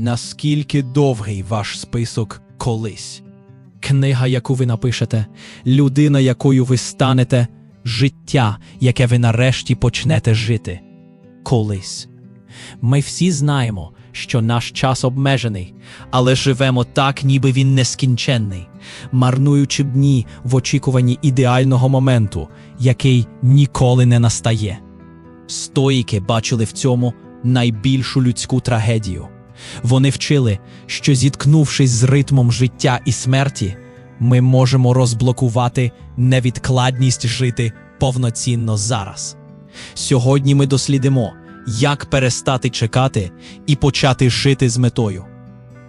Наскільки довгий ваш список колись? Книга, яку ви напишете, людина, якою ви станете, життя, яке ви нарешті почнете жити. Колись. Ми всі знаємо, що наш час обмежений, але живемо так, ніби він нескінченний, марнуючи дні в очікуванні ідеального моменту, який ніколи не настає. Стоїки бачили в цьому найбільшу людську трагедію. Вони вчили, що зіткнувшись з ритмом життя і смерті, ми можемо розблокувати невідкладність жити повноцінно зараз. Сьогодні ми дослідимо, як перестати чекати і почати жити з метою,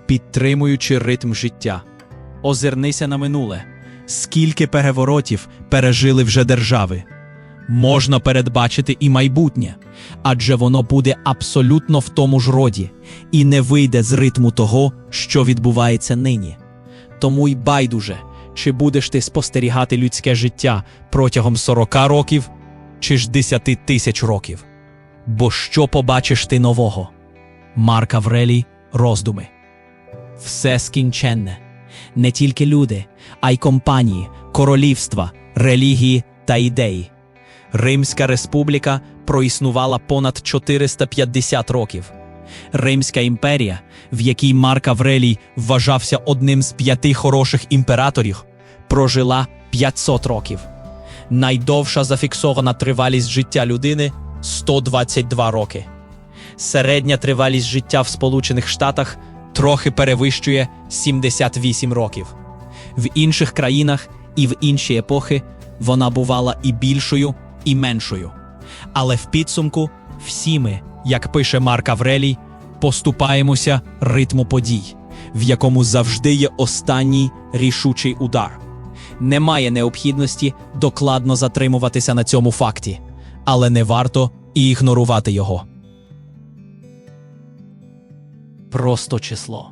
підтримуючи ритм життя. Озирнися на минуле, скільки переворотів пережили вже держави. Можна передбачити і майбутнє, адже воно буде абсолютно в тому ж роді і не вийде з ритму того, що відбувається нині. Тому й байдуже, чи будеш ти спостерігати людське життя протягом 40 років чи ж 10 тисяч років. Бо що побачиш ти нового? Марк Аврелій роздуми. Все скінченне, не тільки люди, а й компанії, королівства, релігії та ідеї. Римська республіка проіснувала понад 450 років. Римська імперія, в якій Марк Аврелій вважався одним з п'яти хороших імператорів, прожила 500 років. Найдовша зафіксована тривалість життя людини 122 роки. Середня тривалість життя в Сполучених Штатах трохи перевищує 78 років. В інших країнах і в інші епохи вона бувала і більшою, і меншою. Але в підсумку всі ми, як пише Марк Аврелій, поступаємося ритму подій, в якому завжди є останній рішучий удар. Немає необхідності докладно затримуватися на цьому факті, але не варто і ігнорувати його. Просто число.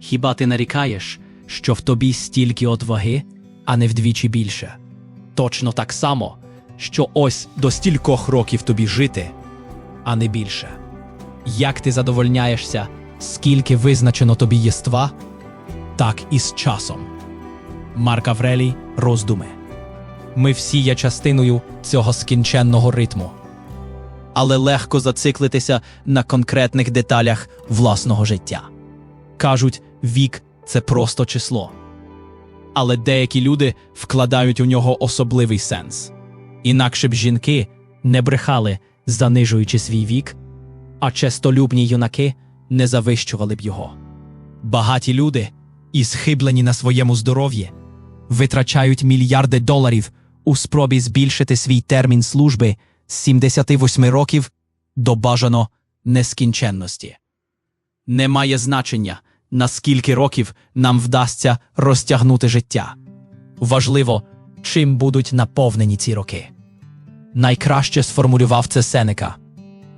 Хіба ти нарікаєш, що в тобі стільки отваги, а не вдвічі більше? Точно так само, що ось до стількох років тобі жити, а не більше. Як ти задовольняєшся, скільки визначено тобі єства, так і з часом. Марк Аврелій роздуми. Ми всі є частиною цього скінченного ритму. Але легко зациклитися на конкретних деталях власного життя. Кажуть, вік це просто число. Але деякі люди вкладають у нього особливий сенс. Інакше б жінки не брехали, занижуючи свій вік, а честолюбні юнаки не завищували б його. Багаті люди, і схиблені на своєму здоров'ї, витрачають мільярди доларів у спробі збільшити свій термін служби з 78 років до бажано нескінченності. Немає значення, наскільки років нам вдасться розтягнути життя. Важливо, чим будуть наповнені ці роки. Найкраще сформулював це Сенека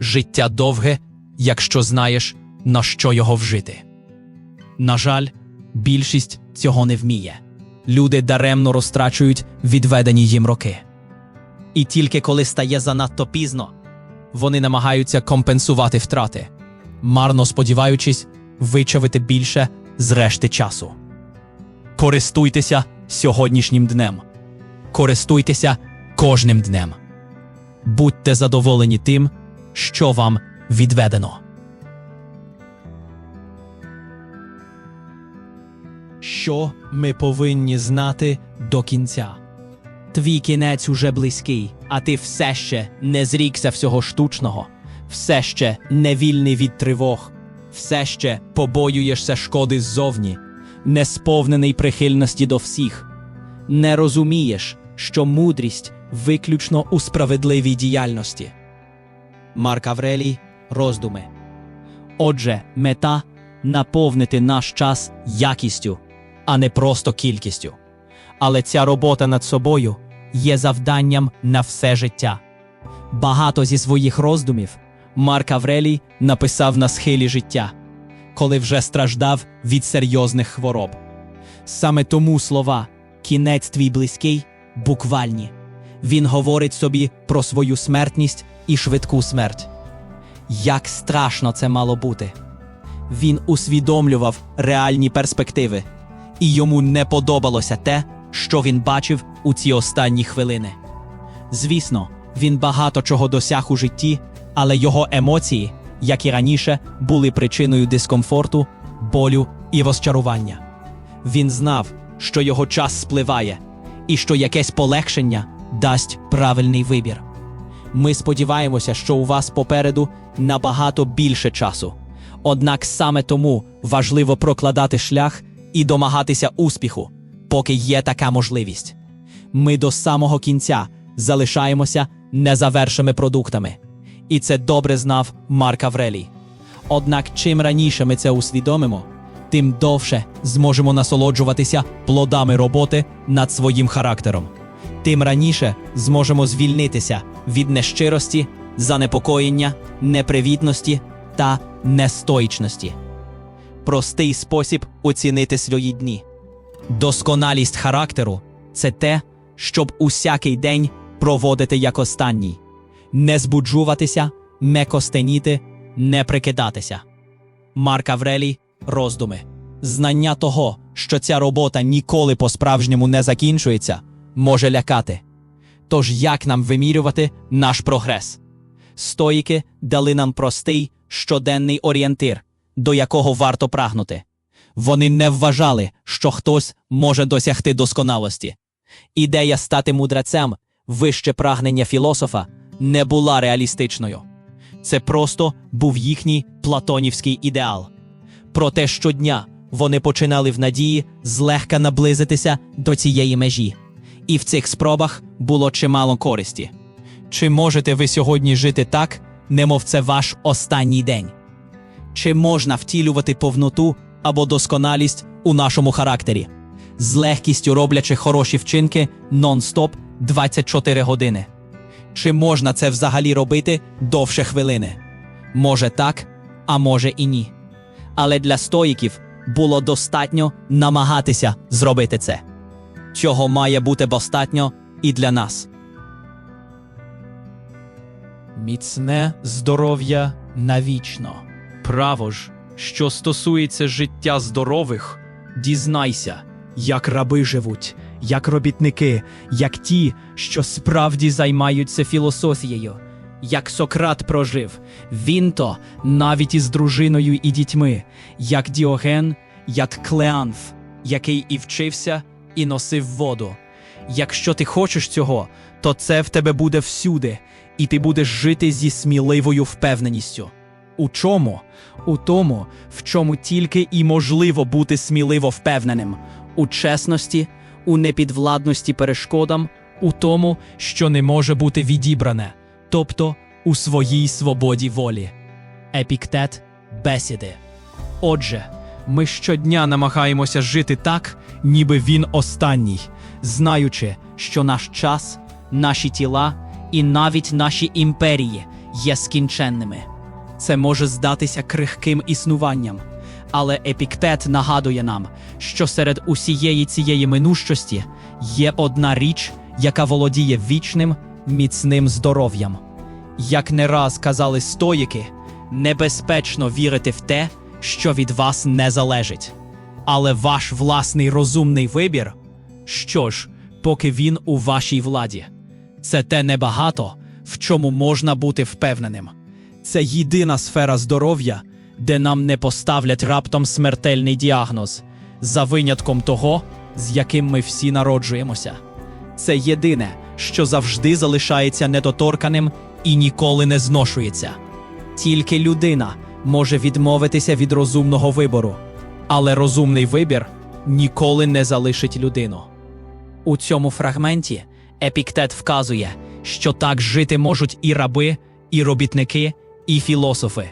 життя довге, якщо знаєш, на що його вжити. На жаль, більшість цього не вміє. Люди даремно розтрачують відведені їм роки. І тільки коли стає занадто пізно, вони намагаються компенсувати втрати, марно сподіваючись вичавити більше з решти часу. Користуйтеся сьогоднішнім днем. Користуйтеся кожним днем. Будьте задоволені тим, що вам відведено. Що ми повинні знати до кінця? Твій кінець уже близький, а ти все ще не зрікся всього штучного, все ще не вільний від тривог, все ще побоюєшся шкоди ззовні, не сповнений прихильності до всіх, не розумієш, що мудрість виключно у справедливій діяльності. Марк Аврелій роздуми. Отже, мета наповнити наш час якістю, а не просто кількістю. Але ця робота над собою є завданням на все життя. Багато зі своїх роздумів Марк Аврелій написав на схилі життя, коли вже страждав від серйозних хвороб. Саме тому слова кінець твій близький буквальні. Він говорить собі про свою смертність і швидку смерть. Як страшно це мало бути. він усвідомлював реальні перспективи, і йому не подобалося те, що він бачив у ці останні хвилини. Звісно, він багато чого досяг у житті, але його емоції, як і раніше, були причиною дискомфорту, болю і розчарування. Він знав, що його час спливає, і що якесь полегшення дасть правильний вибір. Ми сподіваємося, що у вас попереду набагато більше часу. Однак саме тому важливо прокладати шлях і домагатися успіху, поки є така можливість. Ми до самого кінця залишаємося незавершими продуктами. І це добре знав Марк Аврелій. Однак, чим раніше ми це усвідомимо, тим довше зможемо насолоджуватися плодами роботи над своїм характером. Тим раніше зможемо звільнитися від нещирості, занепокоєння, непривітності та нестоїчності. Простий спосіб оцінити свої дні. Досконалість характеру це те, щоб усякий день проводити як останній, не збуджуватися, не костеніти, не прикидатися. Марк Аврелій роздуми. Знання того, що ця робота ніколи по-справжньому не закінчується, може лякати. Тож як нам вимірювати наш прогрес? Стоїки дали нам простий щоденний орієнтир, до якого варто прагнути. Вони не вважали, що хтось може досягти досконалості. Ідея стати мудрецем, вище прагнення філософа, не була реалістичною. Це просто був їхній платонівський ідеал. Проте щодня вони починали в надії злегка наблизитися до цієї межі. І в цих спробах було чимало користі. Чи можете ви сьогодні жити так, немов це ваш останній день? Чи можна втілювати повноту або досконалість у нашому характері, з легкістю роблячи хороші вчинки нон-стоп 24 години? Чи можна це взагалі робити довше хвилини? Може так, а може і ні. Але для стоїків було достатньо намагатися зробити це. Цього має бути достатньо і для нас. Міцне здоров'я навічно. Право ж, що стосується життя здорових, дізнайся, як раби живуть, як робітники, як ті, що справді займаються філософією, як Сократ прожив, він то навіть із дружиною і дітьми, як Діоген, як Клеанф, який і вчився, і носив воду. Якщо ти хочеш цього, то це в тебе буде всюди, і ти будеш жити зі сміливою впевненістю. У чому? У тому, в чому тільки і можливо бути сміливо впевненим, у чесності, у непідвладності перешкодам, у тому, що не може бути відібране, тобто у своїй свободі волі. Епіктет бесіди. Отже, ми щодня намагаємося жити так, ніби він останній, знаючи, що наш час, наші тіла і навіть наші імперії є скінченними. Це може здатися крихким існуванням, але епіктет нагадує нам, що серед усієї цієї минущості є одна річ, яка володіє вічним, міцним здоров'ям. Як не раз казали стоїки, небезпечно вірити в те, що від вас не залежить. Але ваш власний розумний вибір, що ж, поки він у вашій владі, це те небагато, в чому можна бути впевненим. Це єдина сфера здоров'я, де нам не поставлять раптом смертельний діагноз, за винятком того, з яким ми всі народжуємося. Це єдине, що завжди залишається недоторканим і ніколи не зношується. Тільки людина може відмовитися від розумного вибору, але розумний вибір ніколи не залишить людину. У цьому фрагменті епіктет вказує, що так жити можуть і раби, і робітники, і філософи.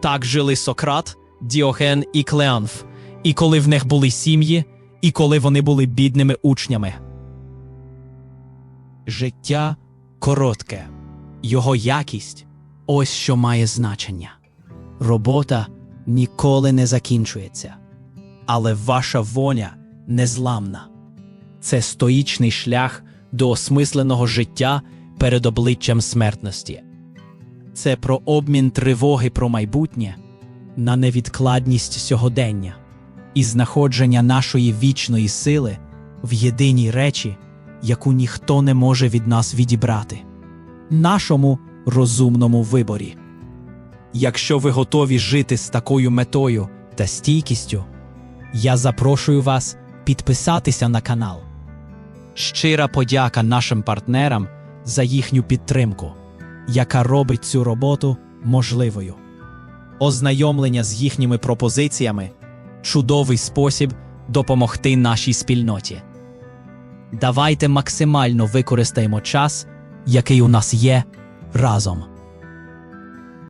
Так жили Сократ, Діоген і Клеанф, і коли в них були сім'ї, і коли вони були бідними учнями. Життя коротке, його якість ось що має значення. Робота ніколи не закінчується, але ваша воля незламна. Це стоїчний шлях до осмисленого життя перед обличчям смертності. Це про обмін тривоги про майбутнє на невідкладність сьогодення і знаходження нашої вічної сили в єдиній речі, яку ніхто не може від нас відібрати нашому розумному виборі. Якщо ви готові жити з такою метою та стійкістю, я запрошую вас підписатися на канал. Щира подяка нашим партнерам за їхню підтримку, яка робить цю роботу можливою. Ознайомлення з їхніми пропозиціями чудовий спосіб допомогти нашій спільноті. Давайте максимально використаємо час, який у нас є разом.